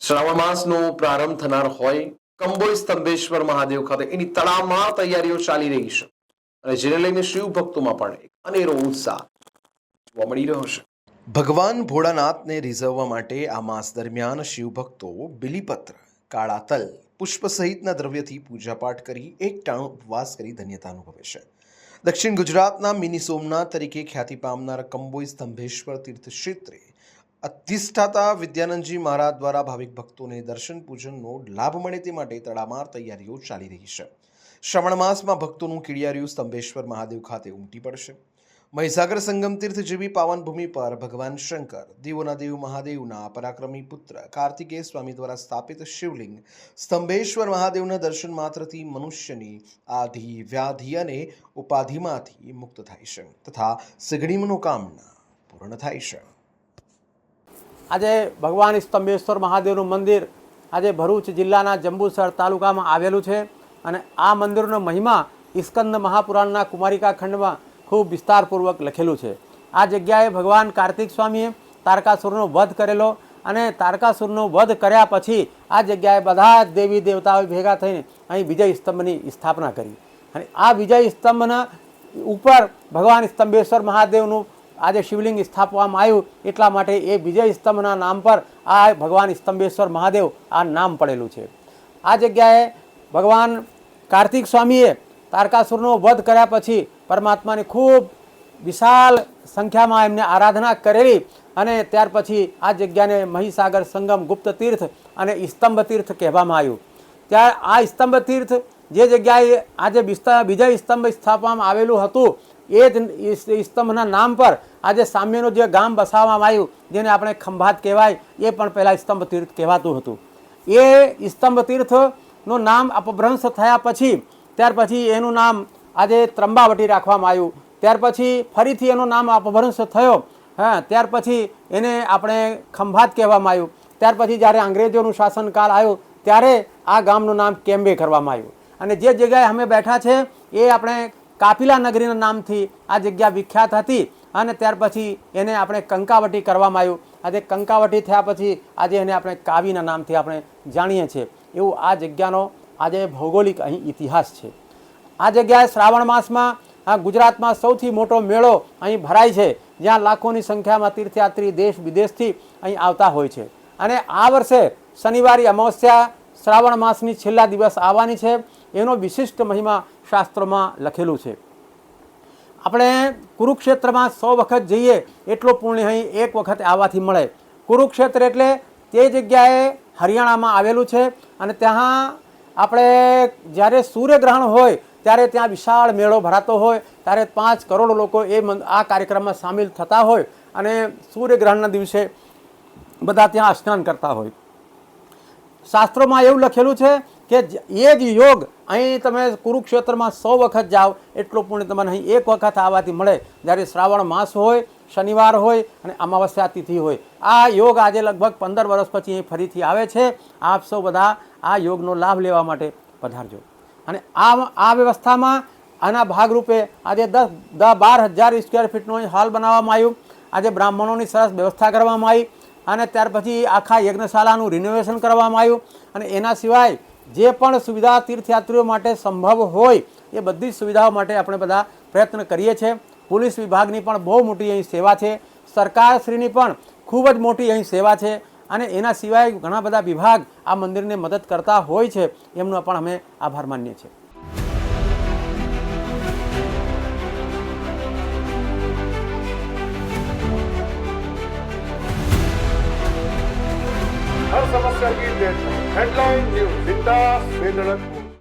શ્રાવણ માસનો પ્રારંભ થનાર હોય કંબોઈ સ્તંભેશ્વર મહાદેવ ખાતે એની તડામાર તૈયારીઓ ચાલી રહી છે. અને જેને લઈને શિવ ભક્તોમાં પણ અનેરો ઉત્સાહ જોવા મળી રહ્યો છે. ભગવાન ભોળાનાથને રીઝવવા માટે આ માસ દરમિયાન શિવભક્તો બિલીપત્ર, કાળા તલ, પુષ્પ સહિતના દ્રવ્યથી પૂજાપાઠ કરી એક ટાણું ઉપવાસ કરી ધન્યતા અનુભવે છે. દક્ષિણ ગુજરાતના મિની સોમનાથ તરીકે ખ્યાતિ પામનાર કંબોઈ સ્તંભેશ્વર તીર્થ ક્ષેત્રે અધિષ્ઠાતા વિદ્યાનંદજી મહારાજ દ્વારા ભાવિક ભક્તોને દર્શન પૂજનનો લાભ મળે તે માટે તડામાર તૈયારીઓ ચાલી રહી છે. શ્રવણ માસમાં ભક્તોનું કીડિયાર્યું સ્તંભેશ્વર મહાદેવ ખાતે ઉમટી પડશે. મહીસાગર સંગમ તીર્થ જેવી પાવન ભૂમિ પર ભગવાન શંકર, દેવોના દેવ મહાદેવના પરાક્રમી પુત્ર કાર્તિકેય સ્વામી દ્વારા સ્થાપિત શિવલિંગ, સ્તંભેશ્વર મહાદેવના દર્શન માત્રથી મનુષ્યની આધિ, વ્યાધિ અને ઉપાધિમાંથી મુક્ત થાય છે તથા સઘળી મનોકામના પૂર્ણ થાય છે. આજે ભગવાન સ્તંભેશ્વર મહાદેવનું મંદિર આજે ભરૂચ જિલ્લાના જંબુસર તાલુકામાં આવેલું છે અને આ મંદિરનો મહિમા ઇસ્કંદ મહાપુરાણના કુમારિકા ખંડમાં ખૂબ વિસ્તારપૂર્વક લખેલું છે. આ જગ્યાએ ભગવાન કાર્તિક સ્વામીએ તારકાસુરનો વધ કરેલો અને તારકાસુરનો વધ કર્યા પછી આ જગ્યાએ બધા જ દેવી દેવતાઓ ભેગા થઈને અહીં વિજય સ્તંભની સ્થાપના કરી. અને આ વિજય સ્તંભના ઉપર ભગવાન સ્તંભેશ્વર મહાદેવનું આજે શિવલિંગ સ્થાપવામાં આવ્યું એટલા માટે એ વિજય સ્તંભના નામ પર આ ભગવાન સ્તંભેશ્વર મહાદેવ આ નામ પડેલું છે. આ જગ્યાએ ભગવાન કાર્તિક સ્વામીએ તારકાસુરનો વધ કર્યા પછી પરમાત્માની ખૂબ વિશાળ સંખ્યામાં એમને આરાધના કરેલી અને ત્યાર પછી આ જગ્યાને મહીસાગર સંગમ ગુપ્ત તીર્થ અને સ્તંભ તીર્થ કહેવામાં આવ્યું. ત્યાં આ સ્તંભ તીર્થ જે જગ્યાએ આજે વિસ્તા બીજા સ્તંભ સ્થાપવામાં આવેલું હતું, એ જ સ્તંભના નામ પર આજે સામ્યનું જે ગામ બસાવવામાં આવ્યું, જેને આપણે ખંભાત કહેવાય, એ પણ પહેલાં સ્તંભ તીર્થ કહેવાતું હતું. એ સ્તંભ તીર્થનું નામ અપભ્રંશ થયા પછી, ત્યાર પછી એનું નામ આજે ત્રંબાવટી રાખવામાં આવ્યું. ત્યાર પછી ફરીથી એનું નામ અપભ્રંશ થયો. હા, ત્યાર પછી એને આપણે ખંભાત કહેવામાં આવ્યું. ત્યાર પછી જ્યારે અંગ્રેજોનું શાસનકાળ આવ્યું, ત્યારે આ ગામનું નામ કેમ્બે કરવામાં આવ્યું. અને જે જગ્યાએ અમે બેઠા છે, એ આપણે કાપિલા નગરીના નામથી આ જગ્યા વિખ્યાત હતી અને ત્યાર પછી એને આપણે કંકાવટી કરવામાં આવ્યું. આજે કંકાવટી થયા પછી આજે એને આપણે કાવીના નામથી આપણે જાણીએ છીએ. એવું આ જગ્યાનો આજે ભૌગોલિક અહીં ઇતિહાસ છે. આ જગ્યાએ શ્રાવણ માસમાં ગુજરાતમાં સૌથી મોટો મેળો અહીં ભરાય છે, જ્યાં લાખોની સંખ્યામાં તીર્થયાત્રી દેશ વિદેશથી અહીં આવતા હોય છે. અને આ વર્ષે શનિવારે અમાવસ્યા શ્રાવણ માસની છેલ્લા દિવસ આવવાની છે, એનો વિશિષ્ટ મહિમા શાસ્ત્રોમાં લખેલું છે. આપણે કુરુક્ષેત્રમાં સો વખત જઈએ એટલો પુણ્ય અહીં એક વખત આવવાથી મળે. કુરુક્ષેત્ર એટલે તે જગ્યાએ હરિયાણામાં આવેલું છે અને ત્યાં આપણે જ્યારે સૂર્યગ્રહણ હોય, ત્યારે ત્યાં વિશાળ મેળો ભરાતો હોય, ત્યારે પાંચ કરોડ લોકો એ આ કાર્યક્રમમાં સામેલ થતા હોય અને સૂર્યગ્રહણના દિવસે બધા ત્યાં સ્નાન કરતા હોય. શાસ્ત્રોમાં એવું લખેલું છે કે એ જ યોગ અહીં તમે કુરુક્ષેત્રમાં સો વખત જાઓ, એટલું પુણ્ય તમને અહીં એક વખત આવવાથી મળે. જ્યારે શ્રાવણ માસ હોય, શનિવાર હોય અને અમાવસ્યા તિથિ હોય. આ યોગ આજે લગભગ પંદર વર્ષ પછી અહીં ફરીથી આવે છે. આપ સૌ બધા આ યોગનો લાભ લેવા માટે પધારજો. અને આ આ વ્યવસ્થામાં આના ભાગરૂપે આજે દસ દસ બાર હજાર સ્ક્વેર ફીટનો હોલ બનાવવામાં આવ્યું. આજે બ્રાહ્મણોની સરસ વ્યવસ્થા કરવામાં આવી. અને ત્યાર પછી આખા યજ્ઞશાળાનું રિનોવેશન કરવામાં આવ્યું. અને એના સિવાય જે પણ સુવિધા તીર્થયાત્રીઓ માટે સંભવ હોય, એ બધી જ સુવિધાઓ માટે આપણે બધા પ્રયત્ન કરીએ છીએ. પોલીસ વિભાગની પણ બહુ મોટી અહીં સેવા છે. સરકારશ્રીની પણ ખૂબ જ મોટી અહીં સેવા છે. અને એના સિવાય ઘણા બધા વિભાગ આ મંદિરને મદદ કરતા હોય છે. એમનો પણ અમે આભાર માનીએ છીએ. હર સમસ્યા કી હેડલાઇન ન્યૂઝ, બિંદાસ બેધડક